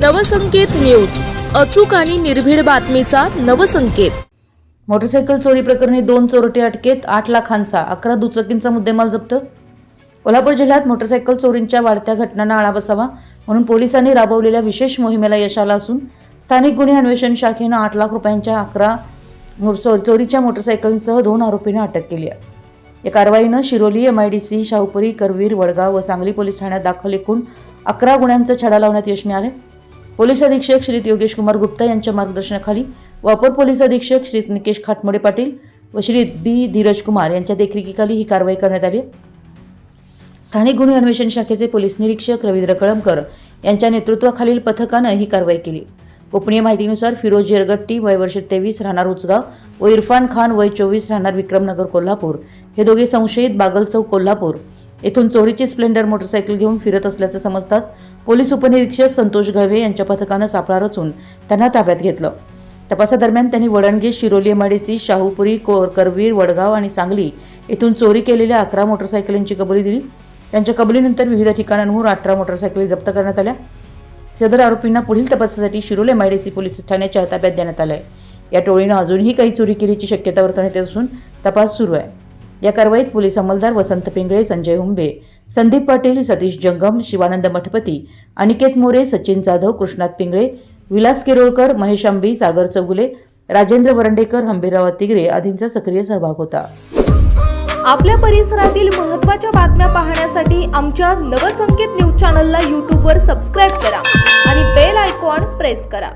Navsanket news. अचूक आणि निर्भीड बातमीचा नवसंकेत. मोटरसायकल चोरी प्रकरणी दोन चोरटे अटकेत आठ लाखांचा अकरा दुचाकींचा मुद्देमाल जप्त. कोल्हापूर जिल्ह्यात मोटरसायकल चोरींच्या वाढत्या घटनांना आळा बसावा म्हणून पोलिसांनी राबवलेल्या विशेष मोहिमेला यश आलं असून स्थानिक गुन्हे अन्वेषण शाखेनं आठ लाख रुपयांच्या अकरा चो- चोरीच्या मोटरसायकलसह दोन आरोपींना अटक केली आहे. या कारवाईनं Shiroli M I D C Shahupuri Karveer Vadgaon व सांगली पोलीस ठाण्यात दाखल एकूण अकरा गुन्ह्यांचा छडा लावण्यात यश मिळाले पोलीस अधीक्षक श्रीत योगेश कुमार गुप्ता यांच्या मार्गदर्शनाखाली व अपर पोलीस अधीक्षक श्रीत निकेश खाटमोडे पाटील व श्रीत बी धीरज कुमार यांच्या देखरेखीखाली ही कारवाई करण्यात आली स्थानिक गुन्हे अन्वेषण शाखेचे पोलीस निरीक्षक रवींद्र कळमकर यांच्या नेतृत्वाखालील पथकानं ही कारवाई केली. गोपनीय माहितीनुसार फिरोज येरगट्टी वय वर्ष तेवीस राहणार उचगाव व इरफान खान वय चोवीस राहणार विक्रमनगर कोल्हापूर. हे दोघे संशयित बागल चौक कोल्हापूर येथून चोरीची स्प्लेंडर मोटरसायकल घेऊन फिरत असल्याचं समजताच पोलीस उपनिरीक्षक संतोष गव्हे यांच्या पथकानं सापळा रचून त्यांना ताब्यात घेतलं. तपासादरम्यान त्यांनी वडणगे शिरोली एमआयडीसी शाहूपुरी कोर करवीर वडगाव आणि सांगली येथून चोरी केलेल्या अकरा मोटरसायकलींची कबुली दिली. त्यांच्या कबुलीनंतर विविध ठिकाणांहून अठरा मोटरसायकली जप्त करण्यात आल्या. सदर आरोपींना पुढील तपासासाठी शिरोली एमआयडीसी पोलीस ठाण्याच्या ताब्यात देण्यात आलं आहे या टोळीनं अजूनही काही चोरी केल्याची शक्यता वर्तवण्यात येत असून तपास सुरू आहे. या कारवाईत पोलीस अंमलदार वसंत पिंगळे संजय हुंबे संदीप पाटील सतीश जंगम शिवानंद मठपती अनिकेत मोरे सचिन जाधव कृष्णात पिंगळे विलास किरोळकर महेश आंबी सागर चौगुले राजेंद्र वरंडेकर हंबीराव तिगरे आदींचा सक्रिय सहभाग होता. आपल्या परिसरातील महत्त्वाच्या बातम्या पाहण्यासाठी आमच्या नवसंकेत न्यूज चॅनलला यूट्यूबवर सबस्क्राईब करा आणि बेल आयकॉन प्रेस करा.